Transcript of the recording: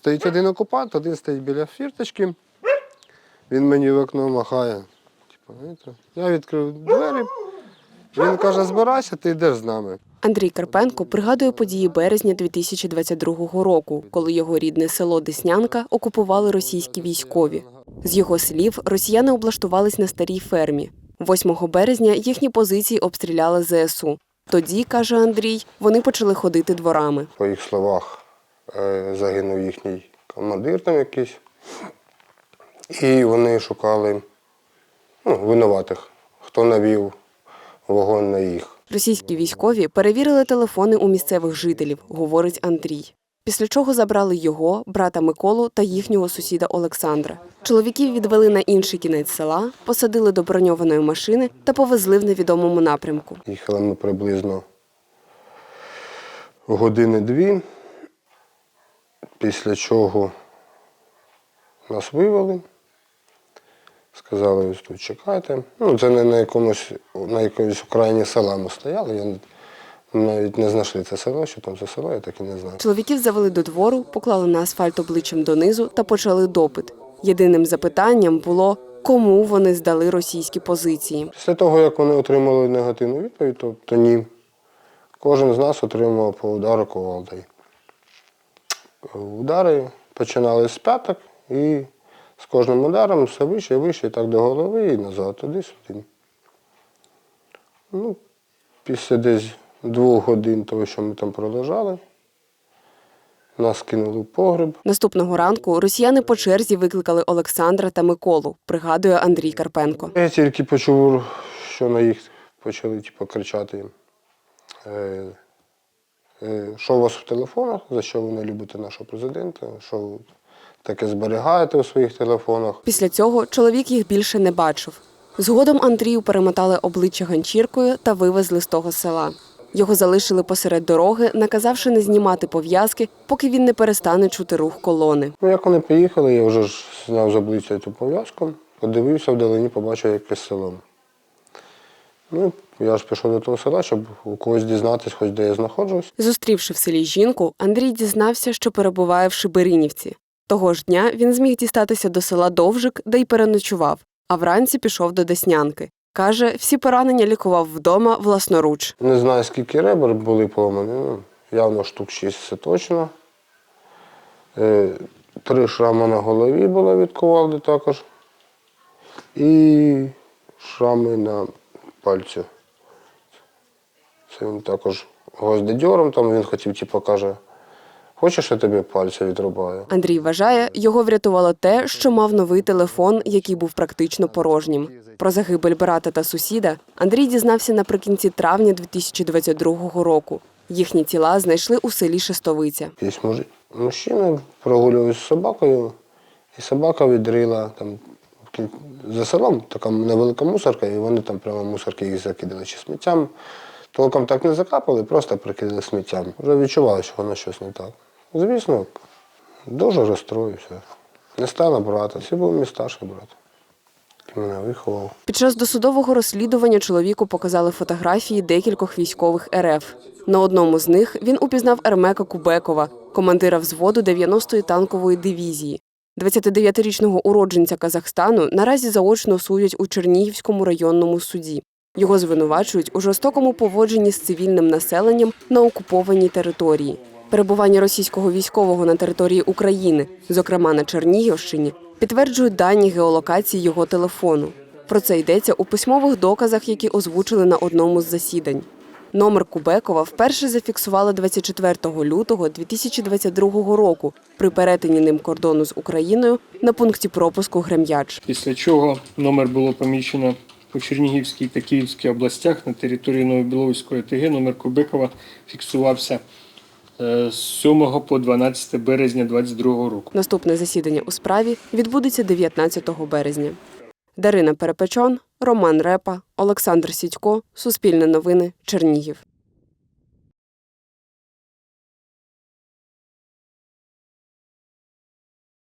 Стоїть один окупант, один стоїть біля фірточки. Він мені в окно махає. Типу, я відкрив двері. Він каже, збирайся, ти йдеш з нами. Андрій Карпенко пригадує події березня 2022 року, коли його рідне село Деснянка окупували російські військові. З його слів, росіяни облаштувались на старій фермі. 8 березня їхні позиції обстріляли ЗСУ. Тоді, каже Андрій, вони почали ходити дворами. По їх словах загинув їхній командир там якийсь. І вони шукали ну, винуватих, хто навів вогонь на їх. Російські військові перевірили телефони у місцевих жителів, говорить Андрій. Після чого забрали його, брата Миколу та їхнього сусіда Олександра. Чоловіків відвели на інший кінець села, посадили до броньованої машини та повезли в невідомому напрямку. Їхали ми приблизно години-дві, після чого нас вивели. Сказали, ось тут чекайте. Ну, це не на якомусь, на якомусь окраїні села ми стояли. Я навіть не знайшли це село, що там за село, я так і не знаю. Чоловіків завели до двору, поклали на асфальт обличчям донизу та почали допит. Єдиним запитанням було, кому вони здали російські позиції. Після того, як вони отримали негативну відповідь, то, то ні. Кожен з нас отримав по удару кувалдою. Удари починали з п'яток і з кожним ударом все вище і вище, і так до голови і назад, туди-сюди. Ну, після десь двох годин того, що ми там пролежали, нас кинули в погреб. Наступного ранку росіяни по черзі викликали Олександра та Миколу, пригадує Андрій Карпенко. Я тільки почув, що на їх почали типу, кричати. Е, що у вас в телефонах, за що ви не любите нашого президента, що ви таке зберігаєте у своїх телефонах. Після цього чоловік їх більше не бачив. Згодом Андрію перемотали обличчя ганчіркою та вивезли з того села. Його залишили посеред дороги, наказавши не знімати пов'язки, поки він не перестане чути рух колони. Ну, як вони приїхали, я вже ж зняв з обличчя цю пов'язку, подивився вдалині, побачив якесь село. Ну, я ж пішов до того села, щоб у когось дізнатися, хоч де я знаходжусь. Зустрівши в селі жінку, Андрій дізнався, що перебуває в Шиберинівці. Того ж дня він зміг дістатися до села Довжик, де й переночував, а вранці пішов до Деснянки. Каже, всі поранення лікував вдома власноруч. Не знаю, скільки ребер були поламані, ну, явно штук 6 це точно. Е, три шрами на голові було від кувалди також. І шрами на пальцю. Він також гвоздодьором, там він хотів, типу, каже, хочеш, я тобі пальця відрубаю? Андрій вважає, його врятувало те, що мав новий телефон, який був практично порожнім. Про загибель брата та сусіда Андрій дізнався наприкінці травня 2022 року. Їхні тіла знайшли у селі Шестовиця. Є мужи- мужчина прогулювався з собакою, і собака відрила там за селом така невелика мусорка, і вони там прямо мусорки їх закидали чи сміттям. Толком так не закапали, просто прикидали сміттям. Вже відчували, що воно щось не так. Звісно, дуже розстроївся. Не стало брата, це був мій старший брат, мене виховав. Під час досудового розслідування чоловіку показали фотографії декількох військових РФ. На одному з них він упізнав Ермека Кубекова, командира взводу 90-ї танкової дивізії. 29-річного уродженця Казахстану наразі заочно судять у Чернігівському районному суді. Його звинувачують у жорстокому поводженні з цивільним населенням на окупованій території. Перебування російського військового на території України, зокрема на Чернігівщині, підтверджують дані геолокації його телефону. Про це йдеться у письмових доказах, які озвучили на одному з засідань. Номер Кубекова вперше зафіксували 24 лютого 2022 року при перетині ним кордону з Україною на пункті пропуску Грем'яч. після чого номер було помічено у Чернігівській та Київській областях на території Новобіловської ТГ Номер Кубикова фіксувався е, з 7 по 12 березня 2022 року. Наступне засідання у справі відбудеться 19 березня. Дарина Перепечон, Роман Репа, Олександр Сідько, Суспільне новини, Чернігів.